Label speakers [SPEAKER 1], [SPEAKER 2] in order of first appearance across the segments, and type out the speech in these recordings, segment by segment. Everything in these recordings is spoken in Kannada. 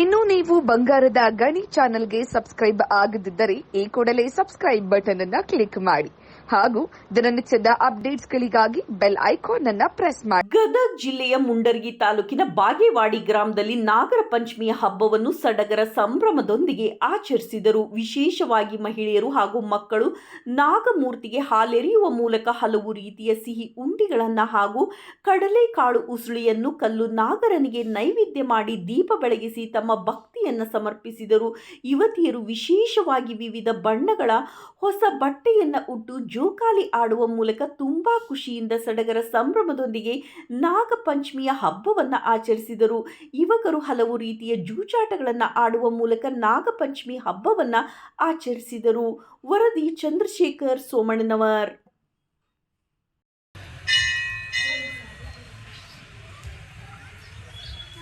[SPEAKER 1] ಇನ್ನು ನೀವು ಬಂಗಾರದ ಗಣಿ ಚಾನೆಲ್ಗೆ ಸಬ್ಸ್ಕ್ರೈಬ್ ಆಗದಿದ್ದರೆ ಈ ಕೂಡಲೇ ಸಬ್ಸ್ಕ್ರೈಬ್ ಬಟನ್ ಅನ್ನ ಕ್ಲಿಕ್ ಮಾಡಿ. ಹಾಗೂ ದಿನನಿತ್ಯದ ಅಪ್ಡೇಟ್ಸ್ಗಳಿಗಾಗಿ ಬೆಲ್ ಐಕಾನ್ ಅನ್ನ ಪ್ರೆಸ್ ಮಾಡಿ.
[SPEAKER 2] ಗದಗ ಜಿಲ್ಲೆಯ ಮುಂಡರಗಿ ತಾಲೂಕಿನ ಬಾಗೇವಾಡಿ ಗ್ರಾಮದಲ್ಲಿ ನಾಗರ ಪಂಚಮಿಯ ಹಬ್ಬವನ್ನು ಸಡಗರ ಸಂಭ್ರಮದೊಂದಿಗೆ ಆಚರಿಸಿದರು. ವಿಶೇಷವಾಗಿ ಮಹಿಳೆಯರು ಹಾಗೂ ಮಕ್ಕಳು ನಾಗಮೂರ್ತಿಗೆ ಹಾಲೆರೆಯುವ ಮೂಲಕ ಹಲವು ರೀತಿಯ ಸಿಹಿ ಉಂಡಿಗಳನ್ನು ಹಾಗೂ ಕಡಲೆಕಾಳು ಉಸುಳಿಯನ್ನು ಕಲ್ಲು ನಾಗರನಿಗೆ ನೈವೇದ್ಯ ಮಾಡಿ ದೀಪ ಬೆಳಗಿಸಿ ತಮ್ಮ ಭಕ್ತಿಯನ್ನು ಸಮರ್ಪಿಸಿದರು. ಯುವತಿಯರು ವಿಶೇಷವಾಗಿ ವಿವಿಧ ಬಣ್ಣಗಳ ಹೊಸ ಬಟ್ಟೆಯನ್ನು ಉಟ್ಟು ಜೋಕಾಲಿ ಆಡುವ ಮೂಲಕ ತುಂಬ ಖುಷಿಯಿಂದ ಸಡಗರ ಸಂಭ್ರಮದೊಂದಿಗೆ ನಾಗಪಂಚಮಿಯ ಹಬ್ಬವನ್ನು ಆಚರಿಸಿದರು. ಯುವಕರು ಹಲವು ರೀತಿಯ ಜೂಜಾಟಗಳನ್ನು ಆಡುವ ಮೂಲಕ ನಾಗಪಂಚಮಿ ಹಬ್ಬವನ್ನು ಆಚರಿಸಿದರು. ವರದಿ ಚಂದ್ರಶೇಖರ್ ಸೋಮಣ್ಣನವರ್.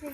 [SPEAKER 3] 对。